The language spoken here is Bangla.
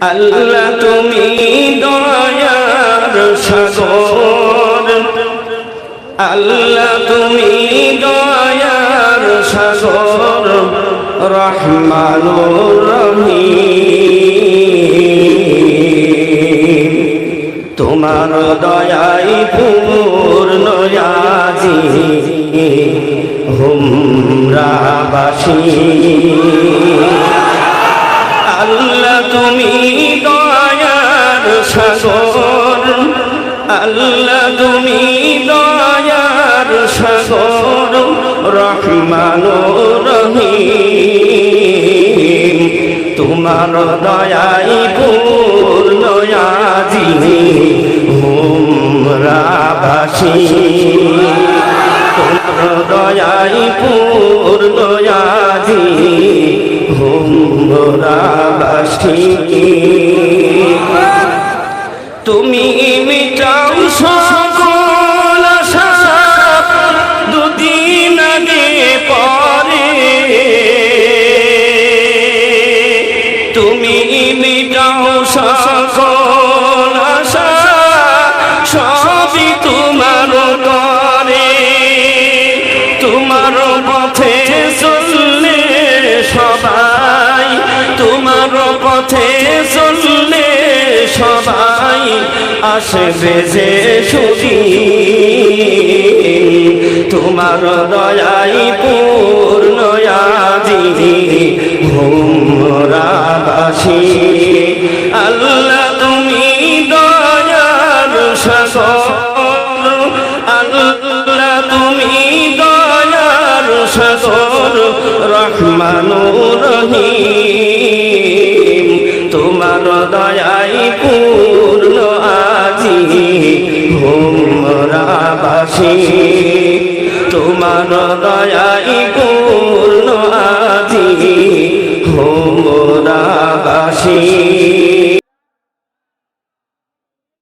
আল্লাহ তুমি দয়ার সাগর। আল্লাহ তুমি দয়ার সাগর, রহমানুর রহিম। তোমার দয়াই পূর্ণ আজি, হুমরাবাসী। আল্লাহ তুমি আল্লাহ তুমি দয়ার সাগর, রহমান রহিম। তোমার দয়াই পূর্ণ আজি হুমরাবাসী তোমার দয়াই পূর্ণ আজি হুমরাবাসী তুমি তুমি মিটাও সকল আশা, সবই তোমার করে তোমার পথে চললে সবাই, তোমার পথে চললে সবাই আসবে যে সুখী। তোমার দয়াই সাগর আল্লাহ তুমি দয়ার সাগর রহমানুর রহিম তোমার দয়াই পূর্ণ আজি হোমরাবাসী তোমার দয়াই পূর্ণ আজি হোমরাবাসী